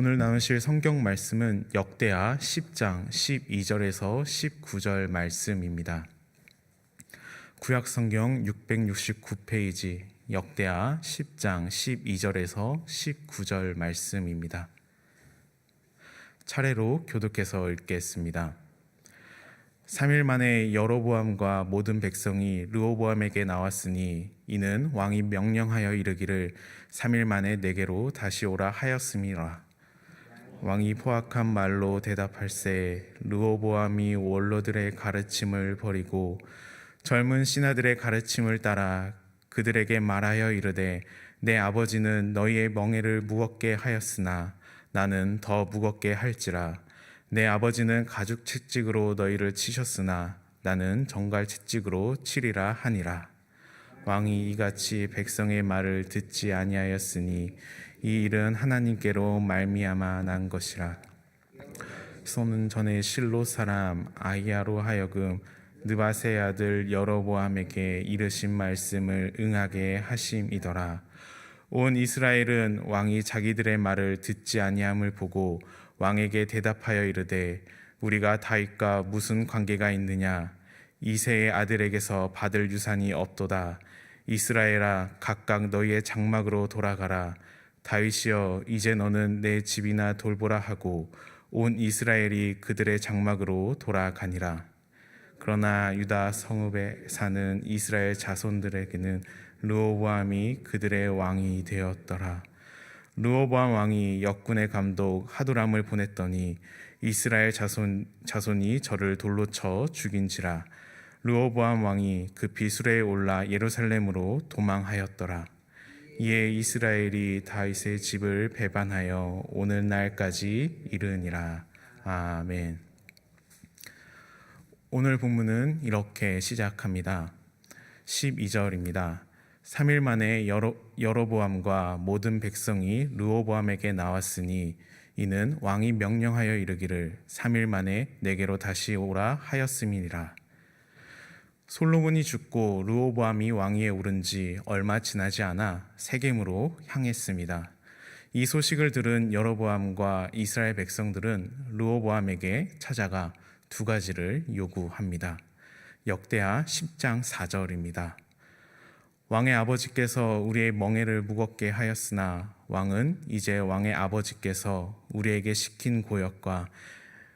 오늘 나누실 성경 말씀은 역대하 10장 12절에서 19절 말씀입니다. 구약 성경 669페이지 역대하 10장 12절에서 19절 말씀입니다. 차례로 교독해서 읽겠습니다. 3일 만에 여로보암과 모든 백성이 르호보암에게 나왔으니 이는 왕이 명령하여 이르기를 3일 만에 내게로 다시 오라 하였음이라. 왕이 포악한 말로 대답할세 르호보암이 원로들의 가르침을 버리고 젊은 신하들의 가르침을 따라 그들에게 말하여 이르되 내 아버지는 너희의 멍에를 무겁게 하였으나 나는 더 무겁게 할지라. 내 아버지는 가죽 채찍으로 너희를 치셨으나 나는 정갈 채찍으로 치리라 하니라 왕이 이같이 백성의 말을 듣지 아니하였으니 이 일은 하나님께로 말미암아 난 것이라. 소는 전에 실로 사람 아이야로 하여금 느바세 아들 여로보암에게 이르신 말씀을 응하게 하심이더라. 온 이스라엘은 왕이 자기들의 말을 듣지 아니함을 보고 왕에게 대답하여 이르되 우리가 다윗과 무슨 관계가 있느냐 이세의 아들에게서 받을 유산이 없도다 이스라엘아 각각 너희의 장막으로 돌아가라 다윗이여 이제 너는 내 집이나 돌보라 하고 온 이스라엘이 그들의 장막으로 돌아가니라 그러나 유다 성읍에 사는 이스라엘 자손들에게는 르호보암이 그들의 왕이 되었더라. 르호보암 왕이 역군의 감독 하두람을 보냈더니 이스라엘 자손 자손이 저를 돌로 쳐 죽인지라. 르호보암 왕이 급히 수레에 올라 예루살렘으로 도망하였더라. 이에 이스라엘이 다윗의 집을 배반하여 오늘날까지 이르니라. 아멘. 오늘 본문은 이렇게 시작합니다. 12절입니다. 3일 만에 여로, 여로보암과 모든 백성이 르호보암에게 나왔으니 이는 왕이 명령하여 이르기를 3일 만에 내게로 다시 오라 하였음이니라. 솔로몬이 죽고 르호보암이 왕위에 오른 지 얼마 지나지 않아 세겜으로 향했습니다. 이 소식을 들은 여로보암과 이스라엘 백성들은 르호보암에게 찾아가 두 가지를 요구합니다. 역대하 10장 4절입니다. 왕의 아버지께서 우리의 멍에를 무겁게 하였으나 왕은 이제 왕의 아버지께서 우리에게 시킨 고역과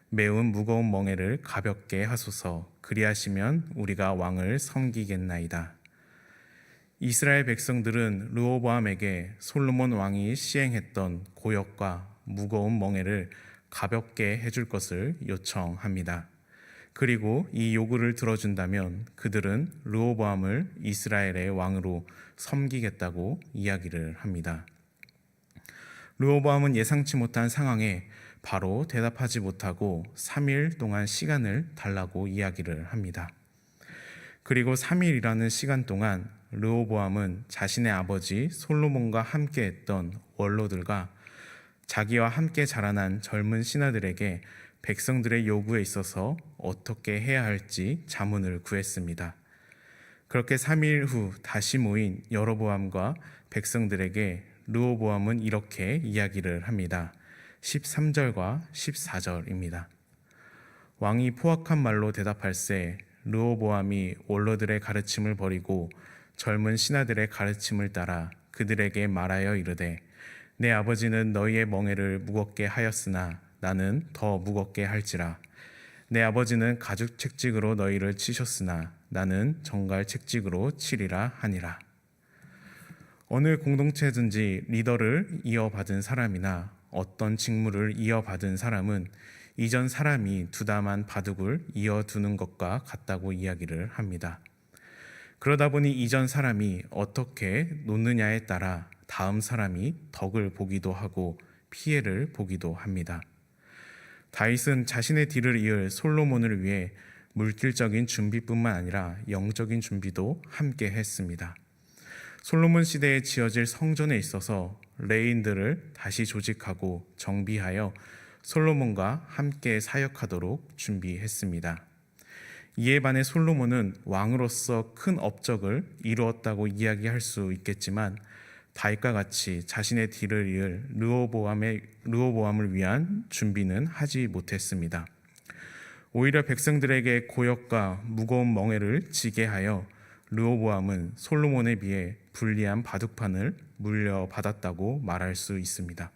매운 무거운 멍에를 가볍게 하소서 그리하시면 우리가 왕을 섬기겠나이다. 이스라엘 백성들은 르호보암에게 솔로몬 왕이 시행했던 고역과 무거운 멍에를 가볍게 해줄 것을 요청합니다. 그리고 이 요구를 들어준다면 그들은 르호보암을 이스라엘의 왕으로 섬기겠다고 이야기를 합니다. 르호보암은 예상치 못한 상황에 바로 대답하지 못하고 3일 동안 시간을 달라고 이야기를 합니다. 그리고 3일이라는 시간 동안 르호보암은 자신의 아버지 솔로몬과 함께 했던 원로들과 자기와 함께 자라난 젊은 신하들에게 백성들의 요구에 있어서 어떻게 해야 할지 자문을 구했습니다. 그렇게 3일 후 다시 모인 여로보암과 백성들에게 르호보암은 이렇게 이야기를 합니다. 13절과 14절입니다. 왕이 포악한 말로 대답할세 르호보암이 원로들의 가르침을 버리고 젊은 신하들의 가르침을 따라 그들에게 말하여 이르되 내 아버지는 너희의 멍에를 무겁게 하였으나 나는 더 무겁게 할지라 내 아버지는 가죽 책찍으로 너희를 치셨으나 나는 정갈 책찍으로 치리라 하니라 어느 공동체든지 리더를 이어받은 사람이나 어떤 직무를 이어받은 사람은 이전 사람이 두담한 바둑을 이어두는 것과 같다고 이야기를 합니다. 그러다 보니 이전 사람이 어떻게 놓느냐에 따라 다음 사람이 덕을 보기도 하고 피해를 보기도 합니다. 다윗은 자신의 뒤를 이을 솔로몬을 위해 물질적인 준비뿐만 아니라 영적인 준비도 함께 했습니다. 솔로몬 시대에 지어질 성전에 있어서 레인들을 다시 조직하고 정비하여 솔로몬과 함께 사역하도록 준비했습니다. 이에 반해 솔로몬은 왕으로서 큰 업적을 이루었다고 이야기할 수 있겠지만 다윗과 같이 자신의 뒤를 이을 르호보암의 르호보암을 위한 준비는 하지 못했습니다. 오히려 백성들에게 고역과 무거운 멍에를 지게 하여 르호보암은 솔로몬에 비해 불리한 바둑판을 물려받았다고 말할 수 있습니다.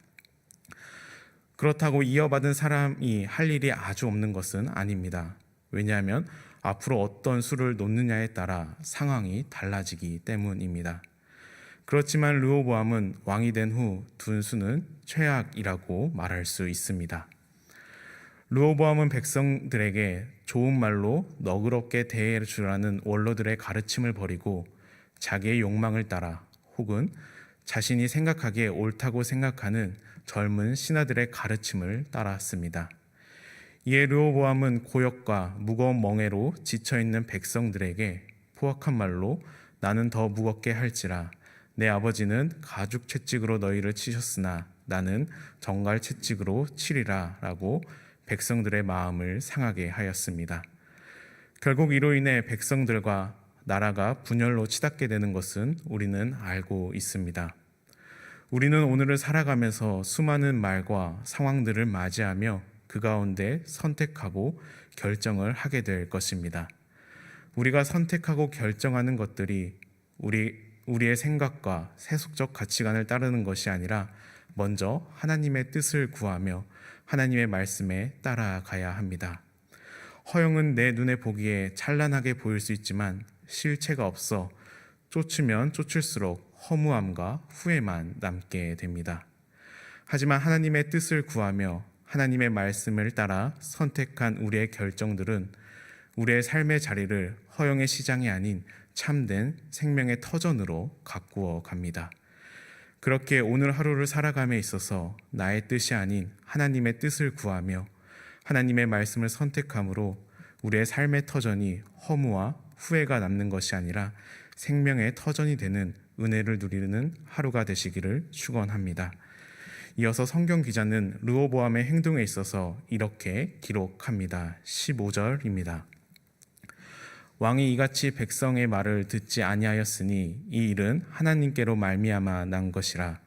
그렇다고 이어받은 사람이 할 일이 아주 없는 것은 아닙니다. 왜냐하면 앞으로 어떤 수를 놓느냐에 따라 상황이 달라지기 때문입니다. 그렇지만 르호보암은 왕이 된 후 둔 수는 최악이라고 말할 수 있습니다. 르호보암은 백성들에게 좋은 말로 너그럽게 대해 주라는 원로들의 가르침을 버리고 자기의 욕망을 따라 혹은 자신이 생각하기에 옳다고 생각하는 젊은 신하들의 가르침을 따랐습니다. 이에 르호보암은 고역과 무거운 멍에로 지쳐 있는 백성들에게 포악한 말로 나는 더 무겁게 할지라 내 아버지는 가죽 채찍으로 너희를 치셨으나 나는 정갈 채찍으로 치리라라고 백성들의 마음을 상하게 하였습니다. 결국 이로 인해 백성들과 나라가 분열로 치닫게 되는 것은 우리는 알고 있습니다. 우리는 오늘을 살아가면서 수많은 말과 상황들을 맞이하며 그 가운데 선택하고 결정을 하게 될 것입니다. 우리가 선택하고 결정하는 것들이 우리 우리의 생각과 세속적 가치관을 따르는 것이 아니라 먼저 하나님의 뜻을 구하며 하나님의 말씀에 따라가야 합니다. 허영은 내 눈에 보기에 찬란하게 보일 수 있지만 실체가 없어 쫓으면 쫓을수록 허무함과 후회만 남게 됩니다. 하지만 하나님의 뜻을 구하며 하나님의 말씀을 따라 선택한 우리의 결정들은 우리의 삶의 자리를 허영의 시장이 아닌 참된 생명의 터전으로 가꾸어 갑니다. 그렇게 오늘 하루를 살아감에 있어서 나의 뜻이 아닌 하나님의 뜻을 구하며 하나님의 말씀을 선택함으로 우리의 삶의 터전이 허무와 후회가 남는 것이 아니라 생명의 터전이 되는 은혜를 누리는 하루가 되시기를 축원합니다. 이어서 성경 기자는 르호보암의 행동에 있어서 이렇게 기록합니다. 15절입니다. 왕이 이같이 백성의 말을 듣지 아니하였으니 이 일은 하나님께로 말미암아 난 것이라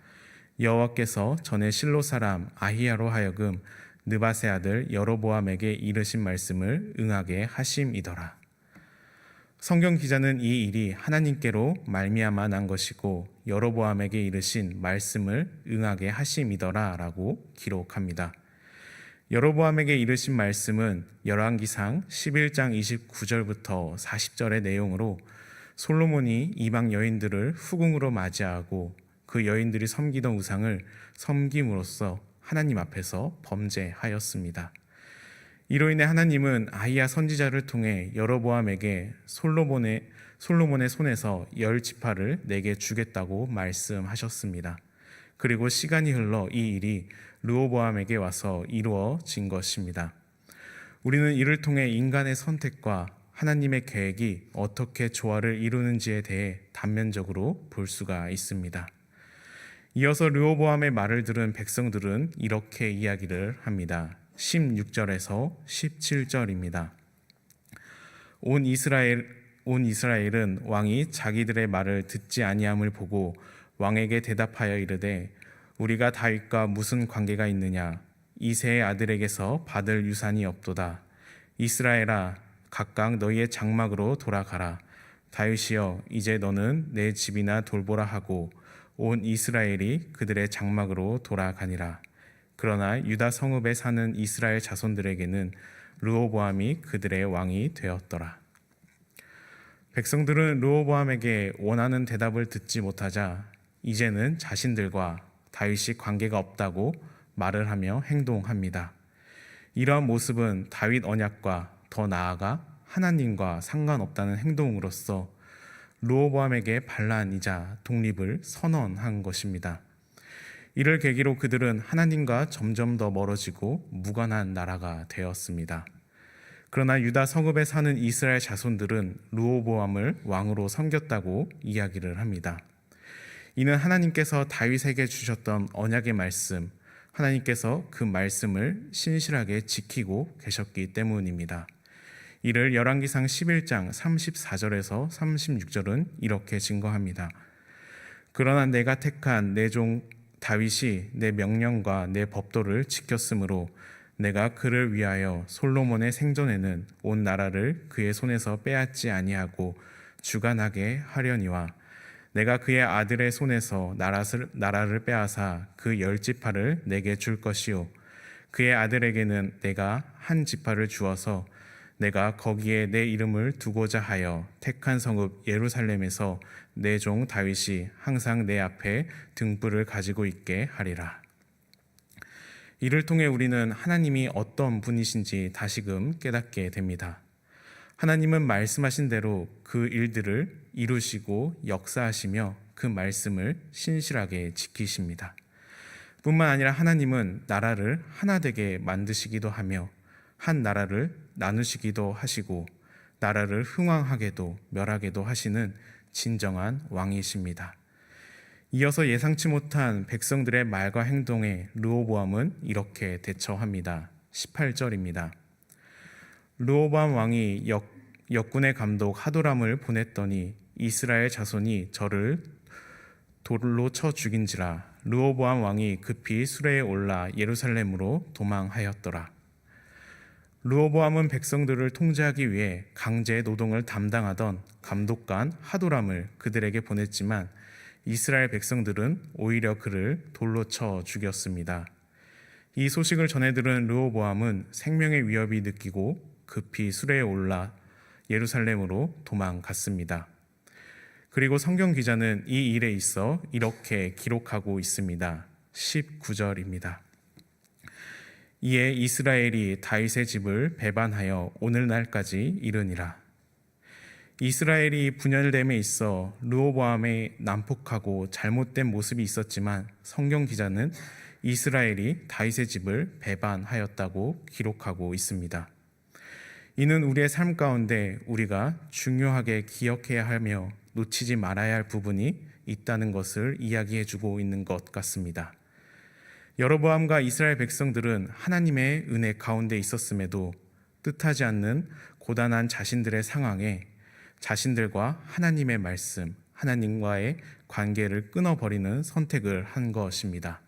여호와께서 전에 실로 사람 아히야로 하여금 느바세 아들 여로보암에게 이르신 말씀을 응하게 하심이더라. 성경 기자는 이 일이 하나님께로 말미암아 난 것이고 여로보암에게 이르신 말씀을 응하게 하심이더라라고 기록합니다. 여로보암에게 이르신 말씀은 열왕기상 11장 29절부터 40절의 내용으로 솔로몬이 이방 여인들을 후궁으로 맞이하고 그 여인들이 섬기던 우상을 섬김으로써 하나님 앞에서 범죄하였습니다. 이로 인해 하나님은 아이야 선지자를 통해 여로보암에게 솔로몬의 솔로몬의 손에서 열 지파를 내게 주겠다고 말씀하셨습니다. 그리고 시간이 흘러 이 일이 르호보암에게 와서 이루어진 것입니다. 우리는 이를 통해 인간의 선택과 하나님의 계획이 어떻게 조화를 이루는지에 대해 단면적으로 볼 수가 있습니다. 이어서 르호보암의 말을 들은 백성들은 이렇게 이야기를 합니다. 16절에서 17절입니다. 온 이스라엘 온 이스라엘은 왕이 자기들의 말을 듣지 아니함을 보고 왕에게 대답하여 이르되 우리가 다윗과 무슨 관계가 있느냐? 이세의 아들에게서 받을 유산이 없도다. 이스라엘아 각각 너희의 장막으로 돌아가라. 다윗이여 이제 너는 내 집이나 돌보라 하고 온 이스라엘이 그들의 장막으로 돌아가니라 그러나 유다 성읍에 사는 이스라엘 자손들에게는 르호보암이 그들의 왕이 되었더라 백성들은 르호보암에게 원하는 대답을 듣지 못하자 이제는 자신들과 다윗이 관계가 없다고 말을 하며 행동합니다. 이러한 모습은 다윗 언약과 더 나아가 하나님과 상관없다는 행동으로서 르호보암에게 반란이자 독립을 선언한 것입니다. 이를 계기로 그들은 하나님과 점점 더 멀어지고 무관한 나라가 되었습니다. 그러나 유다 성읍에 사는 이스라엘 자손들은 르호보암을 왕으로 섬겼다고 이야기를 합니다. 이는 하나님께서 다윗에게 주셨던 언약의 말씀, 하나님께서 그 말씀을 신실하게 지키고 계셨기 때문입니다. 이를 열왕기상 11장 34절에서 36절은 이렇게 증거합니다. 그러나 내가 택한 내종 다윗이 내 명령과 내 법도를 지켰으므로 내가 그를 위하여 솔로몬의 생전에는 온 나라를 그의 손에서 빼앗지 아니하고 주관하게 하려니와 내가 그의 아들의 손에서 나라를, 빼앗아 그 열 지파를 내게 줄 것이요. 그의 아들에게는 내가 한 지파를 주어서 내가 거기에 내 이름을 두고자 하여 택한 성읍 예루살렘에서 내 종 다윗이 항상 내 앞에 등불을 가지고 있게 하리라. 이를 통해 우리는 하나님이 어떤 분이신지 다시금 깨닫게 됩니다. 하나님은 말씀하신 대로 그 일들을 이루시고 역사하시며 그 말씀을 신실하게 지키십니다. 뿐만 아니라 하나님은 나라를 하나 되게 만드시기도 하며 한 나라를 나누시기도 하시고 나라를 흥왕하게도 멸하게도 하시는 진정한 왕이십니다. 이어서 예상치 못한 백성들의 말과 행동에 르호보암은 이렇게 대처합니다. 18절입니다. 르호보암 왕이 역, 역군의 감독 하도람을 보냈더니 이스라엘 자손이 저를 돌로 쳐 죽인지라 르호보암 왕이 급히 수레에 올라 예루살렘으로 도망하였더라. 르호보암은 백성들을 통제하기 위해 강제 노동을 담당하던 감독관 하도람을 그들에게 보냈지만 이스라엘 백성들은 오히려 그를 돌로 쳐 죽였습니다. 이 소식을 전해 들은 르호보암은 생명의 위협이 느끼고 급히 수레에 올라 예루살렘으로 도망갔습니다. 그리고 성경 기자는 이 일에 있어 이렇게 기록하고 있습니다. 19절입니다. 이에 이스라엘이 다윗의 집을 배반하여 오늘날까지 이르니라. 이스라엘이 분열됨에 있어 르호보암의 난폭하고 잘못된 모습이 있었지만 성경 기자는 이스라엘이 다윗의 집을 배반하였다고 기록하고 있습니다. 이는 우리의 삶 가운데 우리가 중요하게 기억해야 하며 놓치지 말아야 할 부분이 있다는 것을 이야기해 주고 있는 것 같습니다. 여로보암과 이스라엘 백성들은 하나님의 은혜 가운데 있었음에도 뜻하지 않는 고단한 자신들의 상황에 자신들과 하나님의 말씀, 하나님과의 관계를 끊어버리는 선택을 한 것입니다.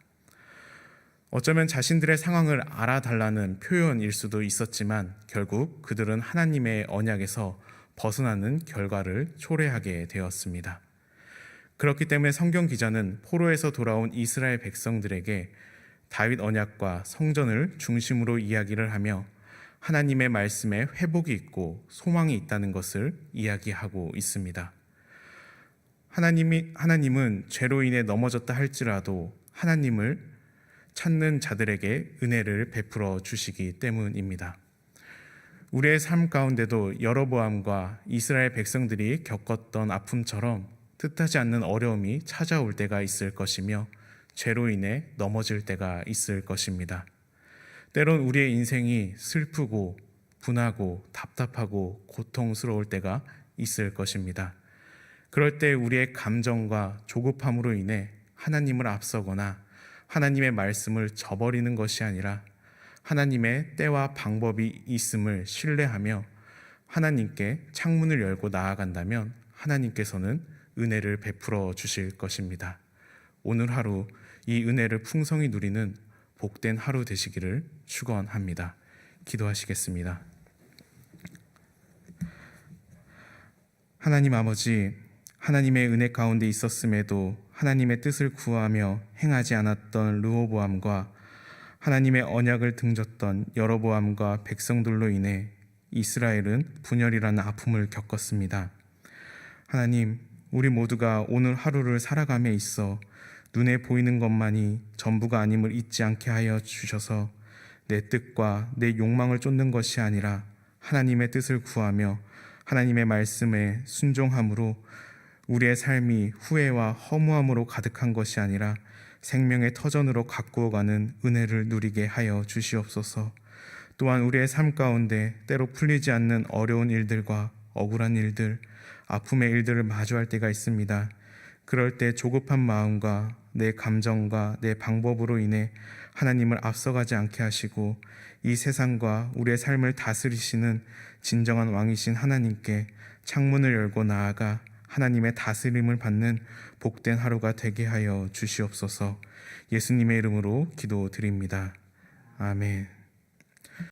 어쩌면 자신들의 상황을 알아달라는 표현일 수도 있었지만 결국 그들은 하나님의 언약에서 벗어나는 결과를 초래하게 되었습니다. 그렇기 때문에 성경 기자는 포로에서 돌아온 이스라엘 백성들에게 다윗 언약과 성전을 중심으로 이야기를 하며 하나님의 말씀에 회복이 있고 소망이 있다는 것을 이야기하고 있습니다. 하나님이 하나님은 죄로 인해 넘어졌다 할지라도 하나님을 찾는 자들에게 은혜를 베풀어 주시기 때문입니다. 우리의 삶 가운데도 여러보암과 이스라엘 백성들이 겪었던 아픔처럼 뜻하지 않는 어려움이 찾아올 때가 있을 것이며 죄로 인해 넘어질 때가 있을 것입니다. 때론 우리의 인생이 슬프고 분하고 답답하고 고통스러울 때가 있을 것입니다. 그럴 때 우리의 감정과 조급함으로 인해 하나님을 앞서거나 하나님의 말씀을 저버리는 것이 아니라 하나님의 때와 방법이 있음을 신뢰하며 하나님께 창문을 열고 나아간다면 하나님께서는 은혜를 베풀어 주실 것입니다. 오늘 하루 이 은혜를 풍성히 누리는 복된 하루 되시기를 축원합니다. 기도하시겠습니다. 하나님 아버지, 하나님의 은혜 가운데 있었음에도 하나님의 뜻을 구하며 행하지 않았던 르호보암과 하나님의 언약을 등졌던 여로보암과 백성들로 인해 이스라엘은 분열이라는 아픔을 겪었습니다. 하나님, 우리 모두가 오늘 하루를 살아감에 있어 눈에 보이는 것만이 전부가 아님을 잊지 않게 하여 주셔서 내 뜻과 내 욕망을 쫓는 것이 아니라 하나님의 뜻을 구하며 하나님의 말씀에 순종함으로 우리의 삶이 후회와 허무함으로 가득한 것이 아니라 생명의 터전으로 가꾸어가는 은혜를 누리게 하여 주시옵소서. 또한 우리의 삶 가운데 때로 풀리지 않는 어려운 일들과 억울한 일들, 아픔의 일들을 마주할 때가 있습니다. 그럴 때 조급한 마음과 내 감정과 내 방법으로 인해 하나님을 앞서가지 않게 하시고 이 세상과 우리의 삶을 다스리시는 진정한 왕이신 하나님께 창문을 열고 나아가 하나님의 다스림을 받는 복된 하루가 되게 하여 주시옵소서. 예수님의 이름으로 기도드립니다. 아멘.